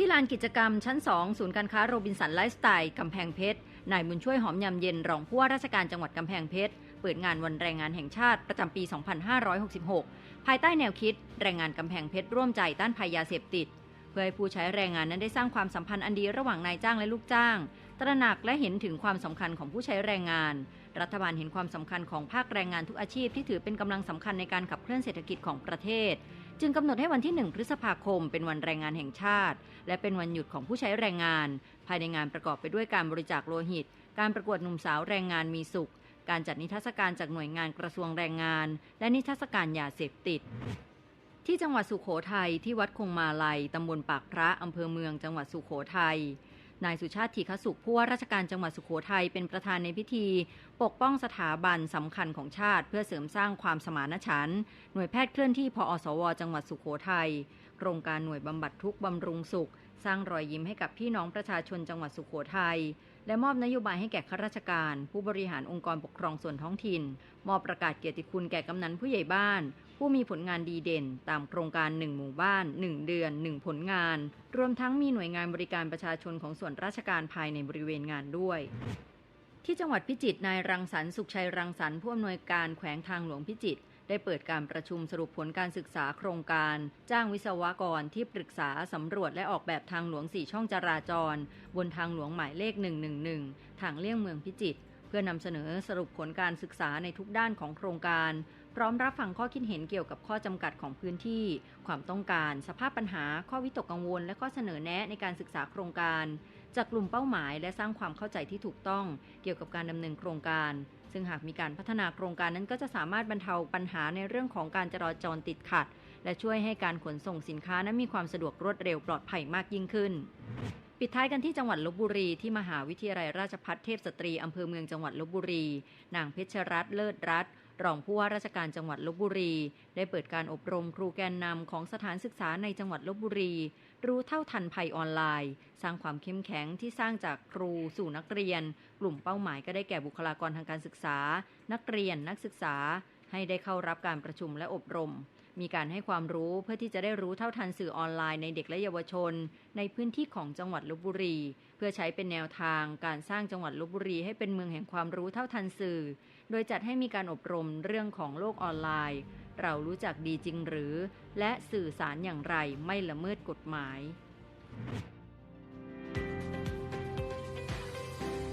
ที่ลานกิจกรรมชั้น 2 ศูนย์การค้าโรบินสันไลฟ์สไตล์กำแพงเพชร นายบุญช่วยหอมยำเย็นรองผู้ว่าราชการจังหวัดกำแพงเพชร เปิดงานวันแรงงานแห่งชาติประจำปี 2566 ภายใต้แนวคิด แรงงานกำแพงเพชรร่วมใจต้านภัยยาเสพติด เพื่อให้ผู้ใช้แรงงานนั้นได้สร้างความสัมพันธ์อันดีระหว่างนายจ้างและลูกจ้าง ตระหนักและเห็นถึงความสำคัญของผู้ใช้แรงงาน รัฐบาลเห็นความสำคัญของภาคแรงงานทุกอาชีพที่ถือเป็นกำลังสำคัญในการขับเคลื่อนเศรษฐกิจของประเทศ จึงกำหนดให้วันที่ 1 พฤษภาคม เป็นวันแรงงานแห่งชาติ และเป็นวันหยุดของผู้ใช้แรงงาน ภายในงานประกอบไปด้วยการบริจาคโลหิต การประกวดหนุ่มสาวแรงงานมีสุข การจัดนิทรรศการจากหน่วยงานกระทรวงแรงงาน และนิทรรศการยาเสพติด ที่จังหวัดสุขโขทัยที่วัดคงมาลัยตำบลปากพระอำเภอเมืองจังหวัดสุขโขทัย นายสุชาติธีคสุขผู้ว่าราชการจังหวัดสุขโขทัยเป็นประธานในพิธี ปกป้องสถาบันสำคัญของชาติ เพื่อเสริมสร้างความสมานฉันท์หน่วยแพทย์เคลื่อนที่พอสว จังหวัดสุขโขทัยโครงการหน่วยบำบัดทุกข์บำรุงสุข สร้างรอยยิ้มให้กับพี่น้องประชาชนจังหวัดสุขโขทัย และมอบนโยบายให้แก่ข้าราชการ ผู้บริหารองค์กรปกครองส่วนท้องถิ่น มอบประกาศเกียรติคุณแก่กำนันผู้ใหญ่บ้าน ผู้มีผลงานดีเด่น ตามโครงการ 1 หมู่บ้าน 1 เดือน 1 ผลงาน รวมทั้งมีหน่วยงานบริการประชาชนของส่วนราชการภายในบริเวณงานด้วยที่จังหวัดพิจิตรนายรังสรรค์สุขชัยรังสรรค์ผู้อำนวยการแขวงทางหลวงพิจิตร ได้เปิดการประชุมสรุปผลการศึกษาโครงการ จ้างวิศวกรที่ปรึกษาสำรวจและออกแบบทางหลวง4ช่องจราจร บนทางหลวงหมายเลข 111 ทางเลี่ยงเมืองพิจิตรเพื่อนำเสนอสรุปผลการศึกษาในทุกด้านของโครงการ พร้อมรับฟังข้อคิดเห็นเกี่ยวกับข้อจำกัดของพื้นที่ ความต้องการ สภาพปัญหา ข้อวิตกกังวล และข้อเสนอแนะในการศึกษาโครงการ จากกลุ่มเป้าหมายและสร้างความเข้าใจที่ถูกต้องเกี่ยวกับการดำเนินโครงการ ซึ่งหากมีการพัฒนาโครงการนั้นก็จะสามารถบรรเทาปัญหาในเรื่องของการจราจรติดขัด และช่วยให้การขนส่งสินค้านั้นมีความสะดวกรวดเร็วปลอดภัยมากยิ่งขึ้น ปิดท้ายกันที่จังหวัดลบบุรีที่มหาวิทยาลัยราชภัฏเทพสตรีอำเภอเมืองจังหวัดลบบุรี นางเพชรรัตน์เลิศรัตน์รองผู้ว่าราชการจังหวัดลบบุรี ได้เปิดการอบรมครูแกนนำของสถานศึกษาในจังหวัดลบบุรี รู้เท่าทันภัยออนไลน์ สร้างความเข้มแข็งที่สร้างจากครูสู่นักเรียน กลุ่มเป้าหมายก็ได้แก่บุคลากรทางการศึกษา นักเรียนนักศึกษา ให้ได้เข้ารับการประชุมและอบรม มีการให้ความรู้เพื่อที่จะได้รู้เท่าทันสื่อออนไลน์ในเด็กและเยาวชน ในพื้นที่ของจังหวัดลบบุรี เพื่อใช้เป็นแนวทางการสร้างจังหวัดลบบุรีให้เป็นเมืองแห่งความรู้เท่าทันสื่อ โดยจัดให้มีการอบรมเรื่องของโลกออนไลน์ เรารู้จักดีจริงหรือ และสื่อสารอย่างไรไม่ละเมิดกฎหมาย